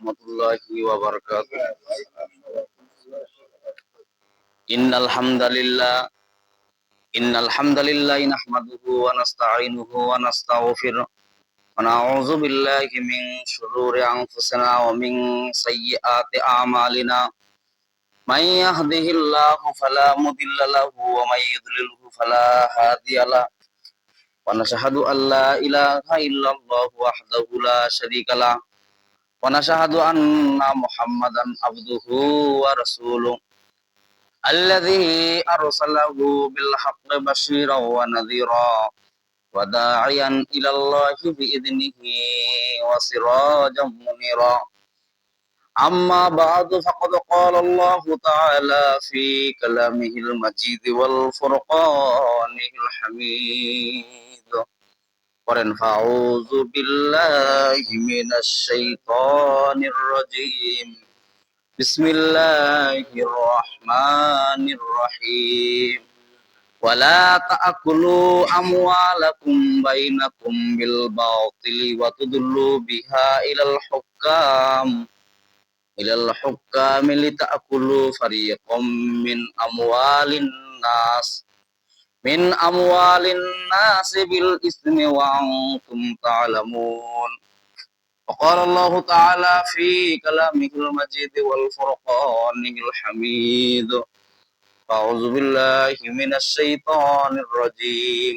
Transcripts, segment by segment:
রহমতুল্লাহি ওয়া বারাকাতুহু। ইন্নাল হামদালিল্লাহ, ইন্নাল হামদালিল্লাহি নাহমাদুহু ওয়া নাস্তাঈনুহু ওয়া নাস্তাগফিরুহু। ওয়া নাউযু বিল্লাহি মিন শুরুরি আনফুসিনা ওয়া মিন সাইয়্যাতি আমালিনা। মান ইয়াহদিহিল্লাহু ফালা মুদিল্লা লাহু ওয়া মান ইউদ্লিলহু ফালা হাদিয়া লাহু ونشهد أن محمدا عبده ورسوله الذي أرسله بالحق بشيرا ونذيرا وداعيا إلى الله بإذنه وسراجا منيرا. أما بعد فقد قال الله تعالى في كلامه المجيد والفرقان الحميد. قرن فأعوذ بالله من الشيطان الرجيم بسم الله الرحمن الرحيم ولا تأكلوا أموالكم بينكم بالباطل وتدلوا بها إلى الحكام إلى الحكام لتأكلوا فريقا من أموال الناس من أموال الناس بالإثم وأنتم تعلمون وقال الله تعالى في كلامه المجيد والفرقان الحميد أعوذ بالله من الشيطان الرجيم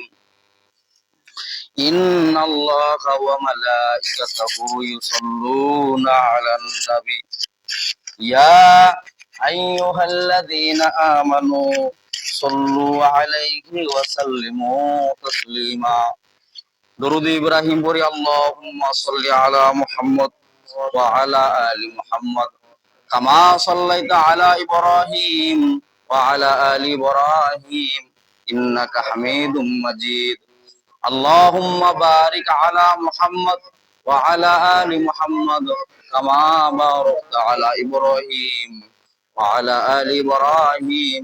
إن الله وملائكته يصلون على النبي يا أيها الذين آمنوا সল্লু আলাইহি ওয়া সাল্লিমু তাসলিমা দরুদ ইব্রাহিম পড়ি আল্লাহুম্মা সাল্লি আলা মুহাম্মদ ওয়া আলা আলি মুহাম্মদ কামা সাল্লাইতা আলা ইব্রাহিম ওয়া আলা আলি ইব্রাহিম ইন্নাকা হামিদুম মাজিদ আল্লাহুম্মা বারিক আলা মুহাম্মদ ওয়া আলা আলি মুহাম্মদ كما باركت على إبراهيم وعلى آل إبراهيم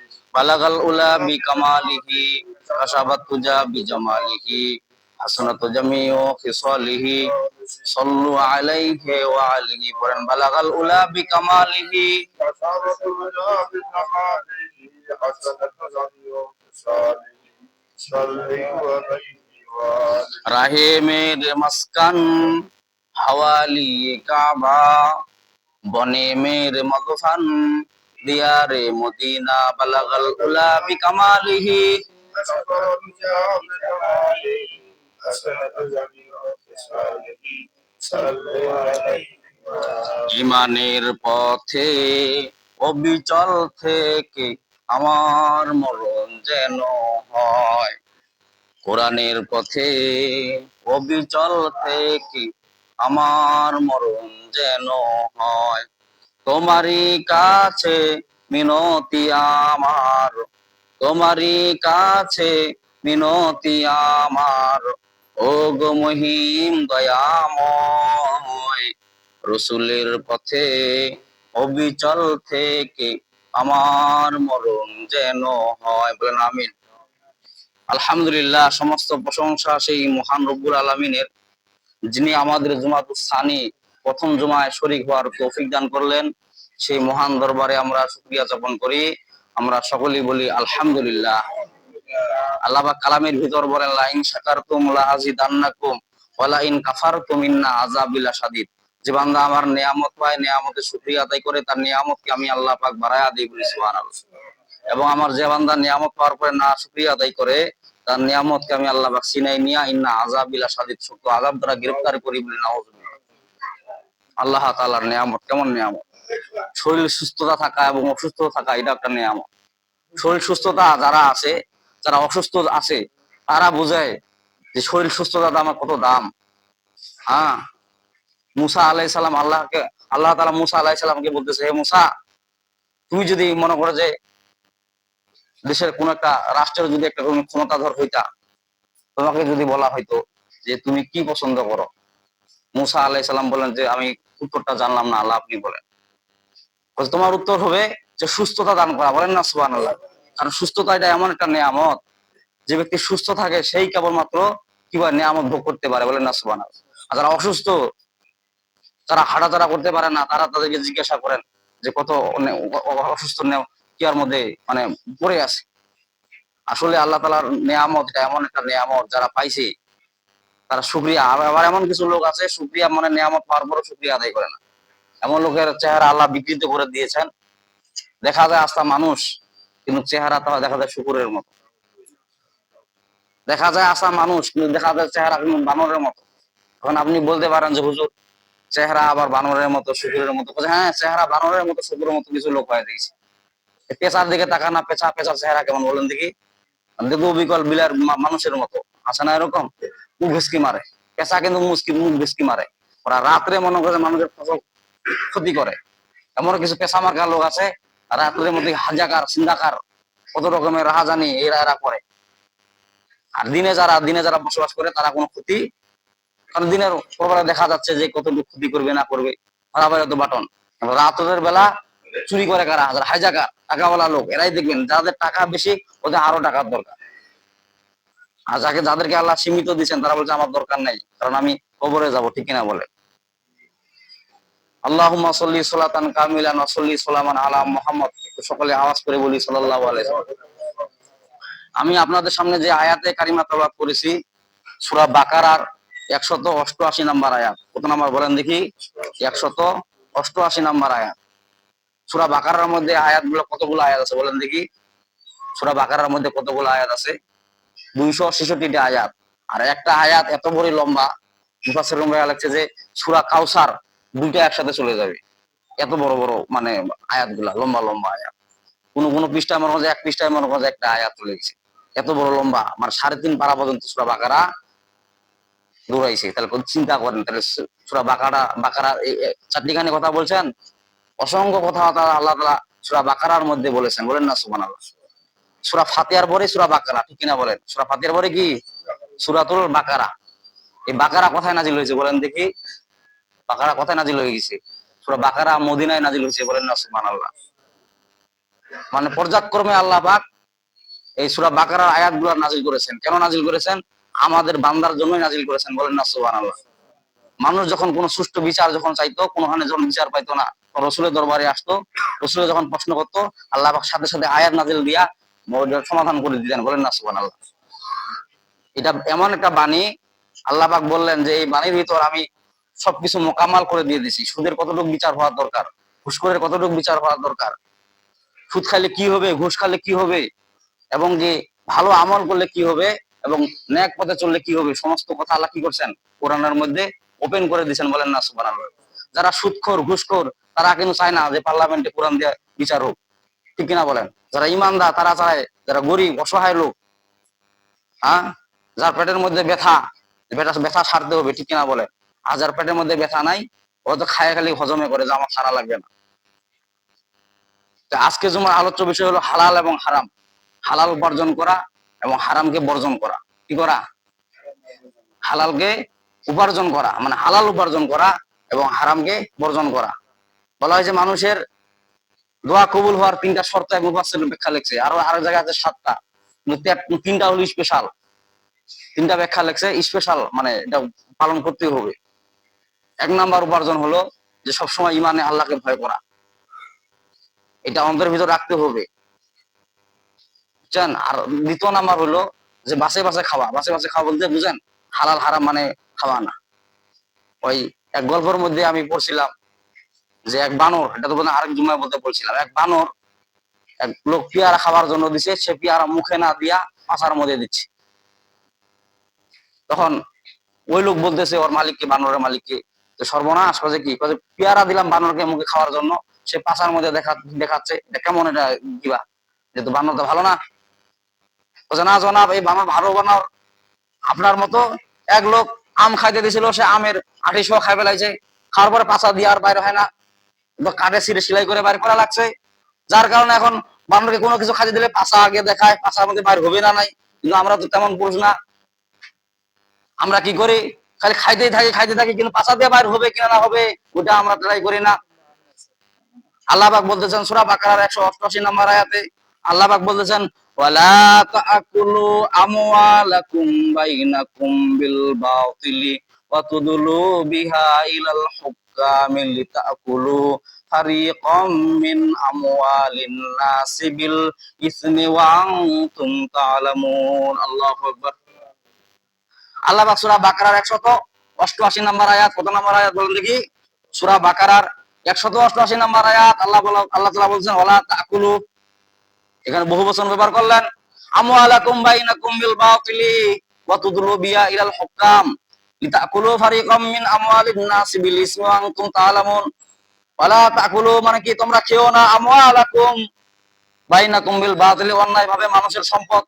बलगल उला मी कमाली कशाबत तुजा बिजमाली हसनत जमीओ खिसाली सल्लु अलैहि व परन बलगल उला बि कमाली कशाबत राहे में मस्कन हवाली काबा बने मेरे मगफन দিয়ারে মদিনা বালাগাল উলা বিকামালিহি فصارت لنا بكماله حسنة جميع خصاله صلي عليه وآله ইমানের পথে অবিচল থেকে আমার মরণ যেন হয় কোরআনের পথে অবিচল থেকে আমার মরণ যেন হয় তোমারই কাছে মিনতি আমার। তোমারই কাছে মিনতি আমার। ও গো মহিম দয়াময়, রসুলের পথে, অবিচল থেকে আমার মরণ যেন হয়। বলেন আমিন। আলহামদুলিল্লাহ, সমস্ত প্রশংসা সেই মহান রব্বুল আলমিনের, যিনি আমাদের জুমাতুল সানি প্রথম জুমায় শরিক হওয়ার তৌফিক দান করলেন। সেই মহান দরবারে আমরা শুক্রিয়া যাপন করি। আমরা সকলেই বলি, আলহামদুলিল্লাহ। আল্লাহ কালামের ভিতর বলেন, লাইন শাকারতুম লা আযিদান্নাকুম ওয়ালা ইন কাফারতুম ইন্না আযাবিলা শাদীদ যে বান্দা আমার নিয়ামত পায়, নিয়ামতের শুকরিয়া আদায় করে, তার নিয়ামতকে আমি আল্লাহ পাক বাড়ায়া দিই বলি, সুবহানাল্লাহ। এবং আমার যে বান্দা নিয়ামত পাওয়ার পরে না শুকরিয়া আদায় করে, তার নিয়ামতকে আমি আল্লাহ পাক সিনাই নিয়া, ইন্না আযাবিলা শাদীদ শক্ত আযাব দ্বারা গ্রেফতার করি বলি নাউজুবিল্লাহ আল্লাহ তাআলার নিয়ামত। কেমন নিয়ামত? শরীর সুস্থতা থাকা এবং অসুস্থতা থাকা, এটা একটা নিয়ামত। শরীর সুস্থতা যারা আছে, যারা অসুস্থ আছে, তারা বোঝায় যে শরীর সুস্থতা আমার কত দাম। হ্যাঁ? মুসা আলাই সালাম আল্লাহকে, আল্লাহ তালা মুসা আলাই সালামকে বলতেছে, হে মুসা তুমি যদি মনে করো যে দেশের কোন একটা রাষ্ট্রের যদি একটা ক্ষমতাধর হইতা, তোমাকে যদি বলা হয়তো যে তুমি কি পছন্দ করো মুসা আলাই সাল্লাম বলেন যে, আমি উত্তরটা জানলাম না, আল্লাহ আপনি বলেন। তোমার উত্তর হবে যে, সুস্থতা দান করা। বলেন না সুবান আল্লাহ কারণ সুস্থতা এটা এমন একটা নিয়ামত, যে ব্যক্তি সুস্থ থাকে, সেই কেবলমাত্র কীভাবে নিয়ামত ভোগ করতে পারে। বলেন না সুবান আর যারা অসুস্থ, তারা হাঁটাচলা করতে পারে না, তারা তাদেরকে জিজ্ঞাসা করেন যে, কত অসুস্থ কি আর মধ্যে মানে পড়ে আছে? আসলে আল্লাহ তালার নিয়ামত এটা এমন একটা নিয়ামত যারা পাইছে তারা শুক্রিয়া আবার এমন কিছু লোক আছে শুক্রিয়া মানে নিয়ামত পাওয়ার পরও শুক্রিয়া আদায় করে না। এমন লোকের চেহারা আল্লাহ বিকৃত করে দিয়েছেন। দেখা যায় আস্থা মানুষ, কিন্তু চেহারা তো দেখা যায় শুকুরের মতো। দেখা যায় আসা মানুষ, কিন্তু দেখা যায় চেহারা কিন্তু বানরের মতো। তখন আপনি বলতে পারেন যে, হুজুর, চেহারা আবার বানরের মতো, শুকুরের মতো। হ্যাঁ চেহারা বানরের মতো, শুকুরের মতো কিছু লোক হয়ে দিয়েছে এ পেঁচার দিকে তাকান না পেঁচা পেঁচার চেহারা কেমন বলেন দেখি। দেখব বিকল বিলার মানুষের মতো। আছে না এরকম? মুখ মারে। পেঁচা কিন্তু মুসকি মুখ মারে। ওরা রাত্রে মনে করে মানুষের ফসল ক্ষতি করে। এমন কিছু পেশা মার্কা লোক আছে, রাত্রের মধ্যে হাজাকার, সিন্দাকার, কত রকমের রাহাজানি এরা এরা করে। আর দিনে যারা দিনে যারা বসবাস করে তারা কোনো ক্ষতি কারণ দিনের প্রবারে দেখা যাচ্ছে যে কতটুকু ক্ষতি করবে, না করবে। আবার এত বাটন। রাতের বেলা চুরি করে কারা? যারা হাইজাকার টাকাওয়ালা লোক, এরাই দেখবেন, যাদের টাকা বেশি, ওদের আরও টাকার দরকার। আর যাকে যাদেরকে আল্লাহ সীমিত দিচ্ছেন তারা বলছে, আমার দরকার নাই, কারণ আমি কবরে যাব। ঠিক কিনা বলে। কামিলান সকলে আওয়াজ করে বলি আমি আপনাদের সামনে যে আয়াতে কারিমা করেছি, সূরা বাকারার 188 নাম্বার আয়াত। কত নাম্বার বলেন দেখি? 188 নাম্বার আয়াত। সূরা বাকারার মধ্যে আয়াতগুলো কতগুলো আয়াত আছে বলেন দেখি? সূরা বাকারার মধ্যে কতগুলো আয়াত আছে? 266টি আয়াত। আর একটা আয়াত এত বড় লম্বা, মুফাসসির ভাইয়া লাগছে যে, সূরা কাউসার দুইটা একসাথে চলে যাবে। এত বড় বড় মানে লম্বা লম্বা আয়াত। কোন কোন পৃষ্ঠায় মনে হয় এক পৃষ্ঠায় মনে হয় একটা আয়াত চলে গেছে। এত বড় লম্বা মানে সাড়ে তিন পারা পর্যন্ত সুরা বাকারা দৌড়াইছে। তাহলে চিন্তা করেন, তাহলে সুরা বাকারা বাকারা এই কথা বলছেন? অসংখ্য কথা আল্লাহ তালা সুরা বাকারার মধ্যে বলেছেন। বলেন না সুমান আল্লাহ সুরা ফাতিয়ার পরে সুরা বাকারা, ঠিক কিনা বলেন? সুরা ফাতিয়ার পরে কি? সুরাতুল বাকারা। এই বাকারা কোথায় নাজিল হয়েছে বলেন দেখি। বাকারা কোথায় নাজিল হয়ে গেছে? সুরা বাকারা মদিনায় নাজিল হয়েছে বলেন না সুমান আল্লাহ মানে পর্যায়ক্রমে আল্লাহ পাক এই সুরা বাকারার আয়াতগুলো নাজিল করেছেন। কেন নাজিল করেছেন? আমাদের বান্দার জন্যই নাজিল করেছেন বলেন না সুবান আল্লাহ মানুষ যখন কোনো সুষ্ঠু বিচার যখন চাইতো, কোনোখানে যখন বিচার পাইতো না। রসুলের দরবারে আসতো রসুলের যখন প্রশ্ন করতো, আল্লাহ সাথে সাথে আয়াত নাজিল দিয়া সমাধান করে দিতেন, বলেন না সুবান আল্লাহ এটা এমন একটা বাণী, আল্লাহ পাক বললেন যে এই বাণীর ভিতর আমি সবকিছু মোকামাল করে দিয়ে দিছি। সুদের কতটুকু বিচার হওয়ার দরকার? ঘুষখোরের কতটুকু বিচার হওয়ার দরকার? সুদ খাইলে কি হবে? ঘুষ খাইলে কি হবে? এবং যে ভালো আমল করলে কি হবে? এবং ন্যাক পথে চললে কি হবে? সমস্ত কথা আল্লাহ কি করছেন? কোরআনের মধ্যে ওপেন করে দিয়েছেন, বলেন না, সুবহানাল্লাহ। যারা সুদখোর, ঘুষখোর, তারা কিন্তু চায় না যে পার্লামেন্টে কোরআন দিয়ে বিচার হোক। ঠিক কিনা বলেন? যারা ইমানদার, তারা চায় যারা গরিব, অসহায় লোক হ্যাঁ? যার পেটের মধ্যে ব্যথা ব্যথা ব্যথা সারতে হবে, ঠিক কিনা বলে আর যার পেটের মধ্যে ব্যথা নাই, ও তো খায় খালি হজমে করে, যে আমার সারা লাগবে না। আজকে তোমার আলোচ্য বিষয় হলো হালাল এবং হারাম। হালাল উপার্জন করা এবং হারামকে বর্জন করা। কি করা? হালালকে উপার্জন করা মানে হালাল উপার্জন করা এবং হারামকে বর্জন করা। বলা হয় যে মানুষের দোয়া কবুল হওয়ার তিনটা শর্ত এক মুফাসসির ব্যাখ্যা লিখছে। আরও আরও জায়গায় আছে সাতটা। তিনটা হলো স্পেশাল তিনটা ব্যাখ্যা লিখছে স্পেশাল মানে এটা পালন করতে হবে। এক নাম্বার উপার্জন হলো যে সবসময় ইমানে আল্লাহকে ভয় করা। এটা অন্তরের ভিতর রাখতে হবে। বুঝছেন? আর দ্বিতীয় নাম্বার হলো যে বাসে বাসে খাওয়া। বাসে বাসে খাওয়া বলতে বুঝেন? হালাল, হারাম মানে খাওয়া না। ওই এক গল্পের মধ্যে আমি পড়ছিলাম যে এক বানর, এটা তো আরেক জুমায় বলতে বলছিলাম, এক বানর এক লোক পেয়ারা খাওয়ার জন্য দিছে, সে পেয়ারা মুখে না দিয়া পাশার মধ্যে দিচ্ছে। তখন ওই লোক বলতেছে, ওর মালিককে বানরের মালিককে সর্বনাশ কাজে কি? কাজে পেয়ারা দিলাম বানরকে মুখে খাওয়ার জন্য, সে পাশার মধ্যে দেখা, দেখাচ্ছে কেমন এটা দিবা? যেহেতু বানর তো ভালো না। বলছে না জনাব, এই বানর ভালো বানর। আপনার মতো এক লোক আম খাইতে দিছিল, সে আমের আঠি সহ খাই ফেলাইছে। খাওয়ার পরে পাশা দিয়ে আর বাইরে হয় না। কাঠে ছিঁড়ে সেলাই করে বাইরে করা লাগছে। যার কারণে এখন বানরকে কোনো কিছু খাইতে দিলে পাশা আগে দেখায় পাশার মধ্যে বাইর হবে না নাই। কিন্তু আমরা তো তেমন পুরুষ না। আমরা কি করি? খালি খাইতেই থাকি খাইতে থাকি, কিন্তু পাশা দিয়ে বাইর হবে কিনা না হবে, ওটা আমরা ট্রাই করি না। আল্লাহ পাক বলতেছেন, সূরা বাকারার 188 নম্বর আয়াতে, আল্লাহ পাক বলতেছেন, ওয়ালা বাইনাকুম বিল বাতিলি ওয়া বিহা ইলাল হুকামি। ফারিকাম মিন আমওয়ালিন নাসি বিল ইসমি ওয়া আনতুম তা'লামুন আল্লাহু আকবার আল্লাহ পাক সূরা বাকারার 188 নম্বর আয়াত, কত নম্বর আয়াত বলেন দেখি? সূরা বাকারার একশত অষ্টআশি নম্বর আয়াত, আল্লাহ আল্লাহ তাআলা বলছেন, ওয়ালা তাকুলু। এখানে বহু বচন ব্যবহার করলেন। আমওয়ালাকুম বাইনাকুম বিল বাতিলি ওয়া তুদলু বিয়া ইলাল হুকাম। ফারিকাম মিন আমওয়ালিন নাস বিল ইসমি ওয়া আনতুম ওয়ালা তাকুলু মানে কি তোমরা খেও না আমওয়ালাকুম? বাইনাকুম বিল অন্যায় ভাবে মানুষের সম্পদ।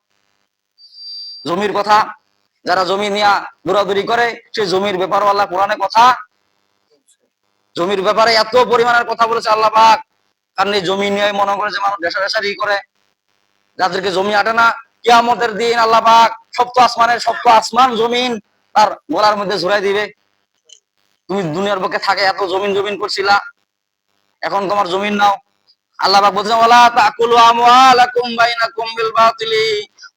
জমির কথা, যারা জমি নিয়া দৌড়াদৌড়ি করে, সেই জমির ব্যাপার আল্লাহ কোরআনে কথা জমির ব্যাপারে এত পরিমাণের কথা বলেছে আল্লাহ পাক। কারণ এই জমি নিয়ে মনে করে যে মানুষ দেশাদেশারি করে। যাদেরকে জমি আটে না, কিয়ামতের দিন আল্লাহ পাক সপ্ত আসমানের সপ্ত আসমান জমিন তার গলার মধ্যে ঝুরাই দিবে। তুমি দুনিয়ার পক্ষে থাকে, এত জমিন জমিন করছিলা। এখন তোমার জমিন নাও। আল্লাহ বলছেন ওয়ালা তাকুলু আমওয়ালাকুম বাইনাকুম বিল বাতিলি।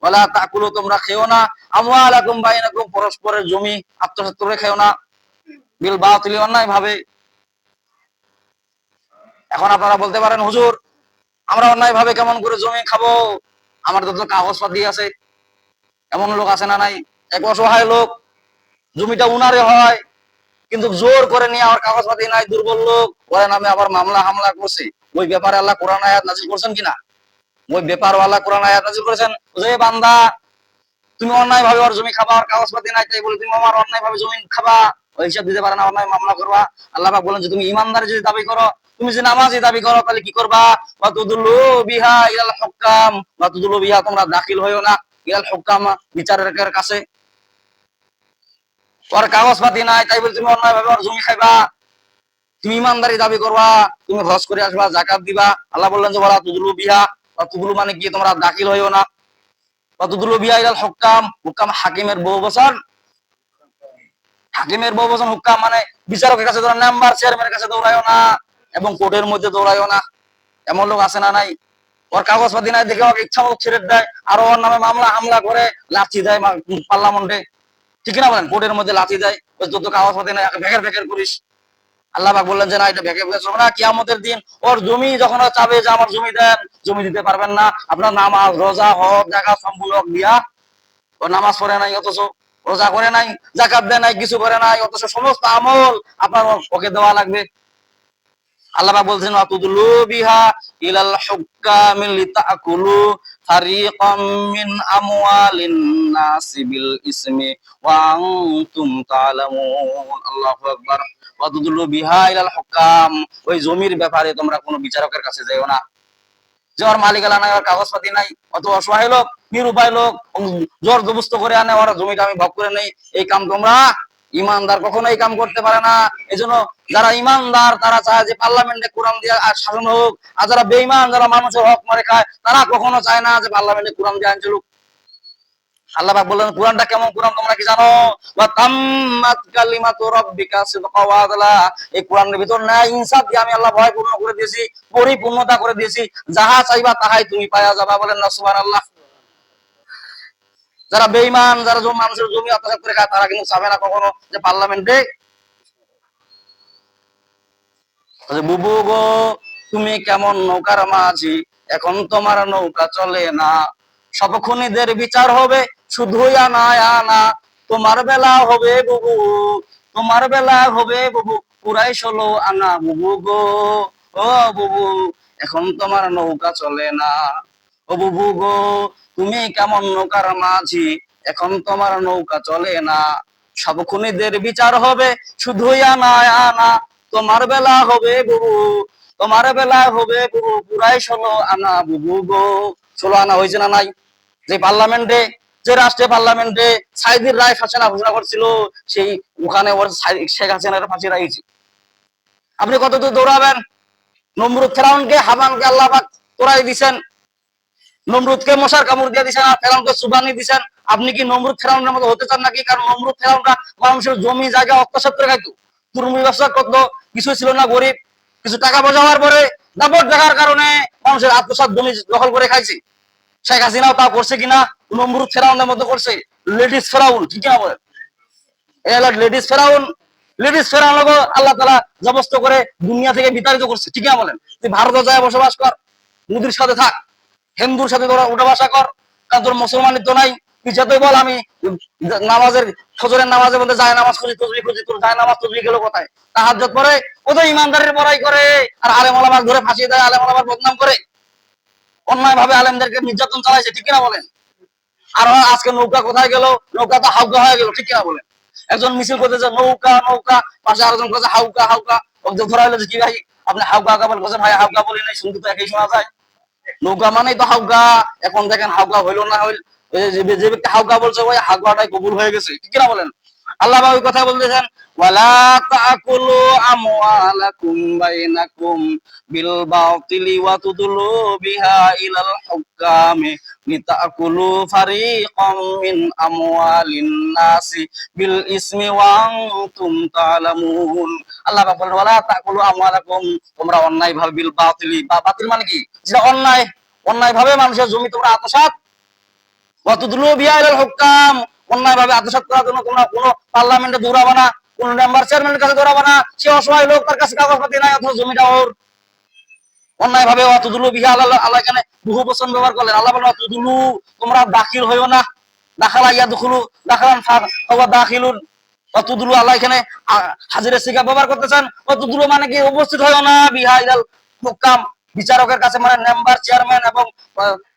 ওয়ালা তাকুলু, তোমরা খেও না। আমওয়ালাকুম বাইনাকুম, পরস্পরের জমি খেও না। বিল বাতিলি অন্যায় ভাবে এখন আপনারা বলতে পারেন, হুজুর, আমরা অন্যায় ভাবে কেমন করে জমি খাব? আমার তো কাগজপাতি আছে। এমন লোক আছে না নাই? এক অসহায় লোক জমিটা উনারে হয়, কিন্তু জোর করে নিয়ে আমার কাগজপাতি নাই, দুর্বল লোক। ওরা নামে আবার মামলা হামলা করছে। ওই ব্যাপারে আল্লাহ কোরআন আয়াত নাজিল করছেন কিনা? ওই ব্যাপার আল্লাহ কোরআন আয়াত নাজিল করেছেন। যে বান্দা, তুমি অন্যায় ভাবে ওর জমি খাবা আর কাগজপাতি নাই, তাই বলে তুমি আমার অন্যায় ভাবে জমি খাবা ওই হিসাব দিতে পারে না, অন্যায় মামলা করবা। আল্লাহ পাক বলেন যে তুমি ইমানদার যদি দাবি করো, তুমি যদি নামাজি দাবি করো, তাহলে কি করবা? বা তুদুল্লু বিহা ইলাল হুকাম। বা তুদুল্লু বিহা তোমরা দাখিল হইও না। ইলাল হুকাম বিচারকের কাছে ওর কাগজপাতি নাই, তাই বলে তুমি অন্যায় ভাবে ওর জমি খাইবা। তুমি ইমানদারি দাবি করবা, তুমি হজ করে আসবা, জাকাত দিবা। আল্লাহ বললেন যে বলা তুদুলু বিহা বা তুদুলু মানে কি? তোমরা দাখিল হইও না। বা তুদুলু বিহা ইলাল হুকাম হুকাম হাকিমের বহু বছর হাকিমের বহু বছর হুকাম মানে বিচারকের কাছে তোমরা নাম্বার চেয়ারম্যানের কাছে দৌড়াইও না এবং কোর্টের মধ্যে দৌড়াইও না। এমন লোক আছে না নাই? ওর কাগজপাতি নাই দেখে ওকে ইচ্ছা মতো ছেড়ে দেয়। আর ওর নামে মামলা হামলা করে, লাঠি দেয় পার্লামেন্টে ঠিক না বলেন? কোর্টের মধ্যে লাঠি দেয়, ওই যত কাগজপাতি নাই ভেকের ভেকের করিস। আল্লাহ পাক বললেন যে, না, এটা ভেকে ভেকে চলবে না। কিয়ামতের দিন ওর জমি যখন চাবে যে, আমার জমি দেন, জমি দিতে পারবেন না। আপনার নামাজ, রোজা হক জায়গা সম্পূর্ণ দিয়া ও নামাজ পড়ে নাই, অথচ রোজা করে নাই, জাকাত দেয় নাই, কিছু করে নাই, অথচ সমস্ত আমল আপনার ওকে দেওয়া লাগবে। আল্লাহ পাক বলছেন আতুদুলু বিহা ইলাল হুক্কামি লিতাকুলু ফারিকাম মিন আমওয়ালিন নাসি বিল ইসমি ওয়া আনতুম তাআলামুন। আল্লাহু আকবার। আতুদুলু বিহা ওই জমির ব্যাপারে তোমরা কোনো বিচারকের কাছে যাইও না। যে মালিক আলা নাই, ওর কাগজপাতি নাই, অত অসহায় লোক, নিরুপায় লোক জোর জবস্ত করে আনে, ওরা জমিটা আমি ভোগ করে নেই। এই কাম তোমরা ইমানদার কখনো এই কাম করতে পারে না। এই জন্য যারা ইমানদার, তারা চায় যে পার্লামেন্টে কোরআন দিয়ে শাসন হোক। আর যারা বেইমান যারা মানুষের হক মারে খায়, তারা কখনো চায় না যে পার্লামেন্টে কোরআন দিয়ে আইন চলুক। আল্লাহ পাক বললেন, কোরআনটা কেমন কোরআন তোমরা কি জানো? ওয়া তাম্মাত কালিমাতু রাব্বিকা সিদকা ওয়া আদলা। এই কোরআনের ভিতর ন্যায় ইনসাফ দিয়ে আমি আল্লাহ ভয় পূর্ণ করে দিয়েছি, পরিপূর্ণতা করে দিয়েছি। যাহা চাইবা তাহাই তুমি পাওয়া যাবা বলেন না, সুবহানাল্লাহ। যারা বেঈমান, যারা মানুষের জমি অত্যাচার করে খায়, তারা কিন্তু চাবে না কখনো যে পার্লামেন্টে বুবু গো, তুমি কেমন নৌকার মাঝি? এখন তোমার নৌকা চলে না। সব খুনিদের বিচার হবে, শুধুই আনা আনা। তোমার বেলা হবে বুবু, তোমার বেলা হবে বুবু। পুরাই ষোলো আনা বুবু গো। ও বুবু, এখন তোমার নৌকা চলে না। ও বুবু গো তুমি কেমন নৌকার মাঝি? এখন তোমার নৌকা চলে না। সব খুনিদের বিচার হবে, শুধুই আনা আনা। তোমার বেলা হবে বুবু, তোমার বেলা হবে বুবু, পুরাই ষোলো আনা বুবু গো। ষোলো আনা হয়েছে না নাই? যে পার্লামেন্টে, যে রাষ্ট্রীয় পার্লামেন্টে সাইদির রায় ফাঁসিনা ঘোষণা করছিল, সেই ওখানে ওর শেখ হাসিনার ফাঁসি রাইছে আপনি কত দূর দৌড়াবেন? নমরুদ ফেরাউনকে, হামানকে আল্লাহ তোরাই দিছেন। নমরুদকে মশার কামড় দিয়ে দিছেন, আর ফেরাউনকে সুবানি দিছেন। আপনি কি নমরুদ ফেরাউনের মতো হতে চান নাকি? কারণ নমরুদ ফেরাউনরা মানুষের জমি, জায়গা অত্যাচার করে খাইতো। তুরমুজ ব্যবসা করতো কিছু ছিল না, গরিব। কিছু টাকা পয়সা হওয়ার পরে দাপট দেখার কারণে মানুষের আত্মসাৎ জমি দখল করে খাইছে। শেখ হাসিনাও তা করছে কিনা? নমরুদ ফেরাউনের মতো করছে। লেডিস ফেরাউন ঠিক কিনা বলেন লেডিস ফেরাউন। লেডিস ফেরাউন লোক আল্লাহ তালা জবস্ত করে দুনিয়া থেকে বিতাড়িত করছে। ঠিক কিনা বলেন? তুই ভারতে যায় বসবাস কর, মোদির সাথে থাক। হিন্দুর সাথে তোরা উঠা বাসা কর, কারণ তোর মুসলমানের তো নাই। তুই যতই বল আমি, নামাজের, ফজরের নামাজের মধ্যে যায় নামাজ খুঁজি তসবি খুঁজি তোর যায় নামাজ, তসবি গেল কোথায়? তাহাজ্জত পরে ও তো ইমানদারের বড়াই করে, আর আলেম আলামার ধরে ফাঁসিয়ে দেয় আলেম আলামার বদনাম করে। অন্যায় ভাবে আলেমদেরকে নির্যাতন চালাইছে, ঠিক কিনা বলেন? আর আজকে নৌকা কোথায় গেল? নৌকা তো হাউকা হয়ে গেল, ঠিক কিনা বলেন? একজন মিছিল করতেছে নৌকা নৌকা, পাশে আরেকজন করছে হাউকা হাউকা। ওকে ধরা হলো যে কি ভাই, আপনি হাউকা হাউকা বলে বলছেন, ভাই, হাউকা বলি নাই, শুনতে তো একই শোনা যায়। নৌকা মানেই তো হাউকা এখন দেখেন হাউকা হইল না হইল যে ব্যক্তি হাউকা বলছে ওই হাউকাটাই কবুল হয়ে গেছে। ঠিক কিনা বলেন? আল্লাহ ওই কথা বলতেছেন, ওয়ালা তাকুলু বিল বাতিলি মিন আল্লাহ বলেন, ওয়ালা তাকুলু তোমরা বিল বাতিলি বা বাতিল মানে কি? যেটা অন্যায় অন্যায় ভাবে মানুষের জমি তোমরা আত্মসাৎ। ওয়াতুদলু বিহা ইলাল হুকাম অন্যায় ভাবে আত্মসাৎ করার জন্য তোমরা কোনো পার্লামেন্টে দৌড়াবে না, কোন মেম্বার চেয়ারম্যানের কাছে দৌড়াবে না, সে অসহায় লোক তার কাছে কাগজপাতি নাই, অথচ জমিটা ওর। অন্যায় ভাবে অতদুলু বিহা আল্লাহ আল্লাহ এখানে বহু বচন ব্যবহার করলেন। আল্লাহ বলেন অতদুলু তোমরা দাখিল হইও না। দাখালা ইয়া দুখুলু দাখালান ফাওয়া দাখিলুন। অতদুলু আল্লাহ এখানে হাজিরে সিগা ব্যবহার করতেছেন। অতদুলু মানে কি? উপস্থিত হইও না বিহা ইলাল হুকাম বিচারকের কাছে মানে মেম্বার চেয়ারম্যান এবং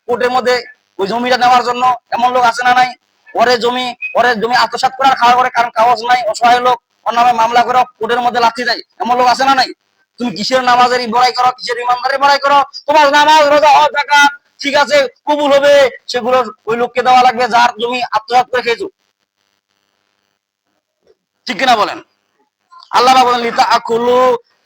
কোর্টের মধ্যে ওই জমিটা নেওয়ার জন্য এমন লোক আছে না নাই? ওরে জমি ওরে জমি আত্মসাৎ করার খাওয়া করে কারণ কাগজ নাই, অসহায় লোক ওর নামে মামলা করে কোর্টের মধ্যে লাথি দেয়। এমন লোক আছে না নাই? তুমি কিসের নামাজের বড়াই করো, কিসের ইমানদারি বড়াই করো? তোমার নামাজ, রোজা, হজ জাকাত ঠিক আছে, কবুল হবে, সেগুলো ওই লোককে দেওয়া লাগবে যার জমি আত্মসাৎ করে খেয়েছো। ঠিক কিনা বলেন? আল্লাহ বলেন লিতা আকুলু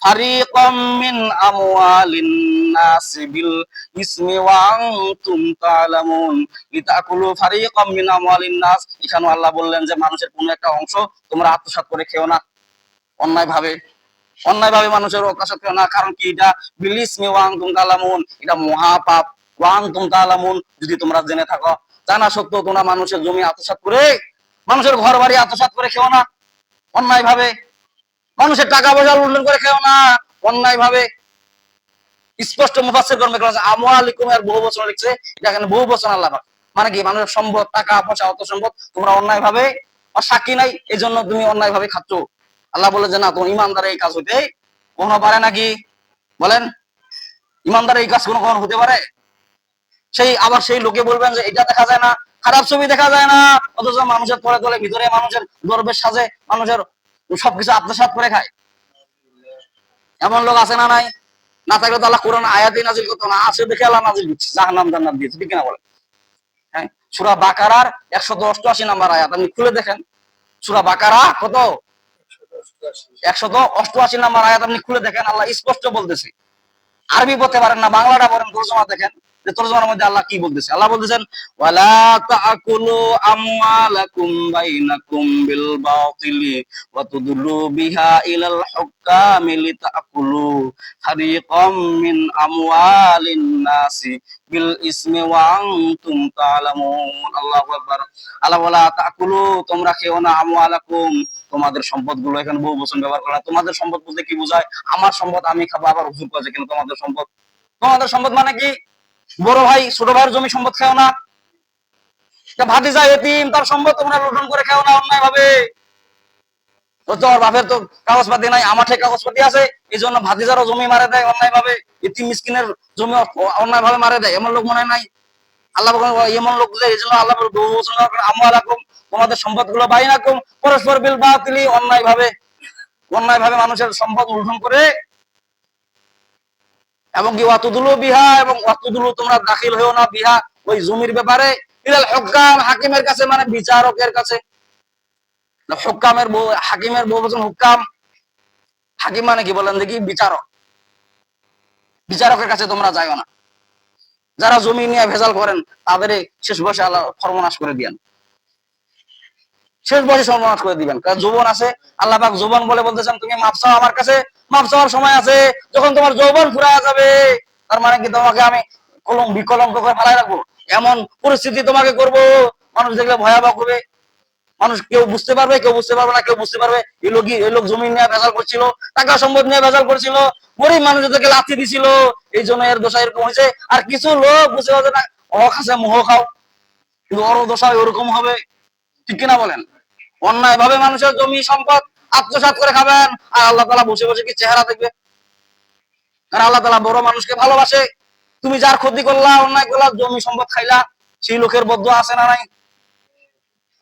ফারিকাম মিন আমওয়ালিন নাস বিল ইসমি ওয়া আনতুম তা'লামুন লিতা আকুলু ফারিকাম মিন আমওয়ালিন আল্লাহ বললেন যে, মানুষের কোনো একটা অংশ তোমরা আত্মসাৎ করে খেও না। অন্যায় ভাবে অন্যায় ভাবে মানুষের অত্যাচার করে না। কারণ কি? এটা বিলিস মি ওয়াং তুম তালামুন এটা মহাপাপ। ওয়াং তুম তালামুন যদি তোমরা জেনে থাকো। জানা সত্ত্বেও তোমরা মানুষের জমি আত্মসাৎ করে, মানুষের ঘর বাড়ি আত্মসাৎ করে খেও না। অন্যায় ভাবে মানুষের টাকা পয়সা লুণ্ঠন করে খেও না অন্যায় ভাবে স্পষ্ট মুফাসসির কর্মে করা আমওয়ালিকুম এর বহু বচন লিখছে, এটা এখানে বহু বচন আল্লাহ মানে কি, মানুষের সম্পদ, টাকা, পয়সা অত সম্পদ, তোমরা অন্যায় ভাবে আর সাক্ষী নাই এই জন্য তুমি অন্যায় ভাবে খাচ্ছ। আল্লাহ বলে যে, না, তোমার ইমানদার এই কাজ হইতে কখনো পারে নাকি বলেন ইমানদার এই কাজ কোনো কখনো হতে পারে? সেই আবার সেই লোকে বলবেন যে, এটা দেখা যায় না, খারাপ ছবি দেখা যায় না, অথচ মানুষের তলে তলে ভিতরে মানুষের গর্বের সাজে, মানুষের সবকিছু আত্মসাৎ করে খায়। এমন লোক আছে না নাই? না থাকলে তো আল্লাহ কোরআন আয়াতই নাজিল করতো না। আছে দেখে আল্লাহ নাজিল দিচ্ছে জাহান্নাম জান্নাত দিয়েছে। ঠিক কিনা বলেন? হ্যাঁ? সুরা বাকারার একশত অষ্টআশি নাম্বার আয়াত। আপনি খুলে দেখেন। সুরা বাকারা কত? একশত অষ্টআশি নাম্বার আয়াত আপনি খুলে দেখেন। আল্লাহ স্পষ্ট বলতেছে। আরবি বলতে পারেন না, বাংলাটা বলেন তর্জমা দেখেন। যে তর্জমার মধ্যে আল্লাহ কি বলতেছে? আল্লাহ বলতেছেন, ওয়ালা তাআকুলু আমওয়ালাকুম বাইনাকুম বিল বাতিলি ওয়া তুদলু বিহা ইলাল লিতাকুলু মিন আমওয়ালিন নাসি বিল ইসমি ওয়া আনতুম আল্লাহু আকবার। আল্লাহ ওয়ালা তাআকুলু তোমরা খেও না আমওয়ালাকুম। তোমাদের সম্পদগুলো এখানে বহু বচন ব্যবহার করা তোমাদের সম্পদ বলতে কি বোঝায়? আমার সম্পদ আমি খাব, আবার হুজুর কাছে কিন্তু তোমাদের সম্পদ তোমাদের সম্পদ মানে কি? বড় ভাই, ছোট ভাইয়ের জমি সম্পদ খেও না। ভাতিজা এতিম, তার সম্পদ তোমরা লুণ্ঠন করে খেও না অন্যায় ভাবে তোর বাপের তো কাগজপাতি নাই আমাঠে কাগজপাতি আছে এই জন্য ভাতিজারও জমি মারে দেয় অন্যায় ভাবে মিসকিনের জমি অন্যায় ভাবে মারে দেয়, এমন লোক মনে নাই। আল্লাহ এমন লোক এই জন্য আল্লাহ আমওয়ালাকুম তোমাদের সম্পদগুলো বাই বাইনাকুম, পরস্পর বিল বাতিলি অন্যায় ভাবে অন্যায় ভাবে মানুষের সম্পদ লুণ্ঠন করে এবং কি ওয়াতুদুলু বিহা এবং ওয়াতুদুলু তোমরা দাখিল হয়েও না বিহা ওই জমির ব্যাপারে। ইলাল হুকাম হাকিমের কাছে মানে বিচারকের কাছে। হুকামের হাকিমের বহু বচন হুকাম হাকিম মানে কি বলেন দেখি? বিচারক। বিচারকের কাছে তোমরা যাইও না। যারা জমি নিয়ে ভেজাল করেন, তাদের শেষ বয়সে আল্লাহ সর্বনাশ করে দিয়েন। শেষ বয়সে সর্বনাশ করে দিবেন। কারণ যৌবন আছে, আল্লাহ পাক যৌবন বলে বলতেছেন, তুমি মাপ চাও আমার কাছে? মাপ চাওয়ার সময় আছে, যখন তোমার যৌবন ফুরায় যাবে, তার মানে কি তোমাকে আমি কলম বিকলঙ্ক করে ফেলাই রাখব? এমন পরিস্থিতি তোমাকে করব, মানুষ দেখলে ভয়াবহ করবে মানুষ কেউ বুঝতে পারবে, কেউ বুঝতে পারবে না, কেউ বুঝতে পারবে। এই লোক এই লোক জমি নিয়ে ভেজাল করছিল, টাকা সম্পদ নিয়ে ভেজাল করছিল, গরিব মানুষদেরকে লাথি দিছিল, এই জন্য এর দশা এরকম হয়েছে। আর কিছু লোক বুঝতে পারবে না অ খাসে মোহ খাও। কিন্তু ওর দশা ওরকম হবে। ঠিক কিনা বলেন? অন্যায় ভাবে মানুষের জমি সম্পদ আত্মসাৎ করে খাবেন, আর আল্লাহ তালা বসে বসে কি চেহারা দেখবে? আর আল্লাহ তালা বড় মানুষকে ভালোবাসে। তুমি যার ক্ষতি করলা, অন্যায় করলা, জমি সম্পদ খাইলা, সেই লোকের বদ্ধ আছে না নাই?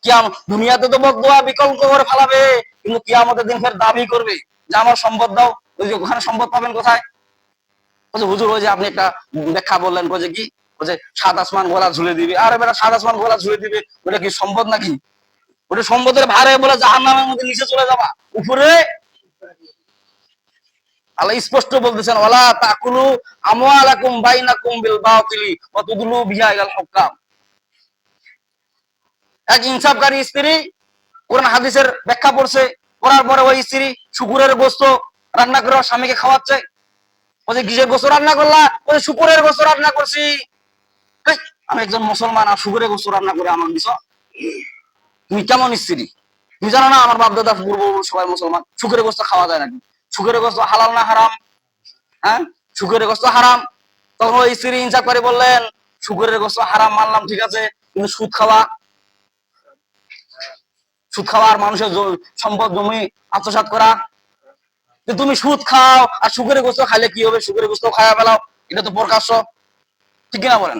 কিয়াম দুনিয়াতে তো বদুয়া বিকল্প করে ফেলাবে, কিন্তু কিয়ামতের দিন ফের দাবি করবে যে, আমার সম্পদ দাও। ওই যে ওখানে সম্পদ পাবেন কোথায়? বলছে হুজুর, ওই যে আপনি একটা ব্যাখ্যা বললেন বলছে কি? বলছে সাত আসমান গোলা ঝুলে দিবে। আরে বেটা, সাত আসমান গোলা ঝুলে দিবে। ওটা কি সম্পদ নাকি? ওটা সম্পদের ভারে বলে জাহান নামের মধ্যে নিচে চলে যাবা। উপরে আল্লাহ স্পষ্ট বলতেছেন ওলা তাকুলু আমওয়ালাকুম বাইনাকুম বিল বাতিলি ওয়া তুদলু বিহা ইলাল হুকাম। এক ইনসাফকারী স্ত্রী কোরআন হাদিসের ব্যাখ্যা পড়ছে, পড়ার পরে ওই স্ত্রী শুকুরের গোস্ত রান্না করে স্বামীকে খাওয়াচ্ছে। ওই কিসের গোস্ত রান্না করলা? ওই শুকুরের গোস্ত রান্না করছি। আমি একজন মুসলমান, আর শুকুরের গোস্ত রান্না করে আমার দিছ? তুমি কেমন স্ত্রী? তুমি জানো না, আমার বাপ দাদা পূর্বপুরুষ সবাই মুসলমান। শুকুরের গোস্ত খাওয়া যায় নাকি? শুকুরের গোস্ত হালাল না হারাম? হ্যাঁ? শুকুরের গোস্ত হারাম? তখন ওই স্ত্রী ইনসাফ করে বললেন শুকুরের গোস্ত হারাম মানলাম, ঠিক আছে, কিন্তু সুদ খাওয়া সুদ খাওয়া আর মানুষের সম্পদ, জমি আত্মসাৎ করা। যে তুমি সুদ খাও, আর সুখের গোস্ত খাইলে কি হবে? সুখের গোস্ত খাওয়া ফেলাও, এটা তো প্রকাশ্য। ঠিক কিনা বলেন?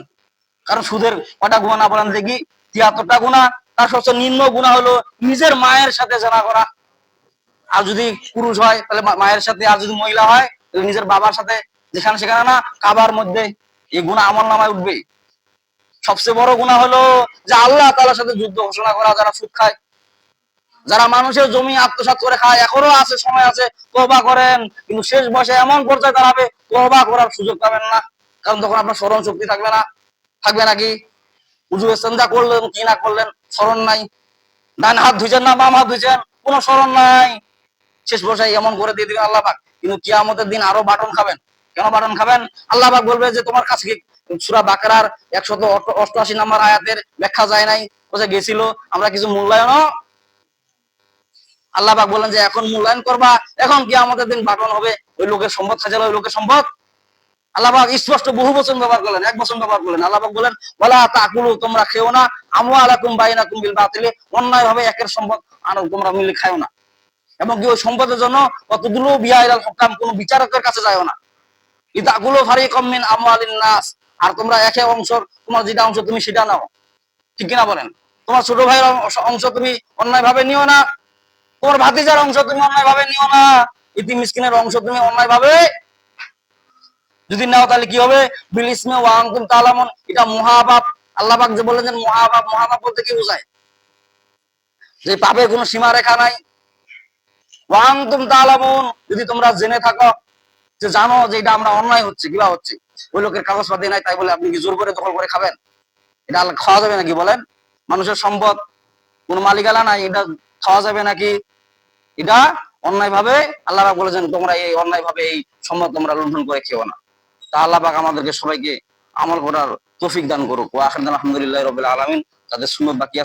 কারণ সুদের কটা গুণা না বলেন দেখি? তিয়াত্তরটা গুণা তার সবচেয়ে নিম্ন গুণা হলো নিজের মায়ের সাথে জানা করা। আর যদি পুরুষ হয়, তাহলে মায়ের সাথে, আর যদি মহিলা হয়, তাহলে নিজের বাবার সাথে, যেখানে সেখানে না, কাবার মধ্যে। এই গুণা আমল নামায় উঠবে সবচেয়ে বড় গুণা হলো যে আল্লাহ তাআলার সাথে যুদ্ধ ঘোষণা করা, যারা সুদ খায়। যারা মানুষের জমি আত্মসাৎ করে খায়, এখনও আছে, সময় আছে তবা করেন। কিন্তু শেষ বয়সে এমন পর্যায়ে দাঁড়াবে তবা করার সুযোগ পাবেন না। কারণ তখন আপনার স্মরণ শক্তি থাকবে না। থাকবে নাকি উজু ইস্তেঞ্জা করলেন, কি না করলেন, স্মরণ নাই। ডান হাত ধুইছেন না, বাম হাত ধুইছেন, কোনো স্মরণ নাই। শেষ বর্ষায় এমন করে দিয়ে দিবেন আল্লাহ পাক। কিন্তু কিয়ামতের দিন আরও বাটন খাবেন। কেন বাটন খাবেন? আল্লাহ পাক বলবে যে, তোমার কাছে কি সুরা বাকারার একশত অষ্ট- অষ্টআশি নম্বর আয়াতের ব্যাখ্যা যায় নাই। কোথায় গেছিল, আমরা কিছু মূল্যায়নও আল্লাহ পাক বলেন যে, এখন মূল্যায়ন করবা। এখন কি আমাদের দিন বাটন হবে। ওই লোকের সম্পদ খাজাল ওই লোকের সম্পদ আল্লাহ পাক স্পষ্ট বহু বচন ব্যবহার করলেন, এক বচন ব্যবহার করলেন। আল্লাহ পাক বলেন বলা তাকুলু, তোমরা খেও না। আমু আলাকুম বাইনাকুম বিল বাতিলে। অন্যায় ভাবে একের সম্পদ আর তোমরা মিলে খাও না। এবং কি ওই সম্পদের জন্য কতগুলো বিয়া ইলাল হকাম কোন বিচারকের কাছে যাও না। ইতাকুলু ফারিকাম মিন আমওয়ালিন নাস। আর তোমরা এক অংশ তোমার যেটা অংশ তুমি সেটা নাও। ঠিক কিনা বলেন? তোমার ছোট ভাইয়ের অংশ তুমি অন্যায় ভাবে নিও না। তোমার ভাতিজার অংশ তুমি অন্যায় ভাবে নিও না। ইতি মিসকিনের অংশ তুমি অন্যায় ভাবে যদি নাও, তাহলে কি হবে? বিল ইসমে ওয়াংকুম তালামন। এটা মহাপাপ। আল্লাহ পাক যে বলেন যে মহাপাপ মহাপাপ বলতে কি বোঝায়? যে পাপের কোনো সীমা রেখা নাই ওয়াংকুম তালামুন। যদি তোমরা জেনে থাকো, যে জানো যে এটা আমরা অন্যায় হচ্ছে কিবা হচ্ছে। ওই লোকের কাগজপাতি নাই তাই বলে আপনি কি জোর করে দখল করে খাবেন? এটা খাওয়া যাবে নাকি বলেন? মানুষের সম্পদ। কোন মালিকালা নাই, এটা খাওয়া যাবে নাকি? এটা অন্যায় ভাবে আল্লাহ বলেছেন, তোমরা এই অন্যায় ভাবে এই সম্পদ তোমরা লুণ্ঠন করে খেও না। তা আল্লাহ পাক আমাদেরকে সবাইকে আমল করার তৌফিক দান করুক ওয়া আখির আলহামদুলিল্লাহ রবিল আলমিন তাদের সুন্দর বাকি।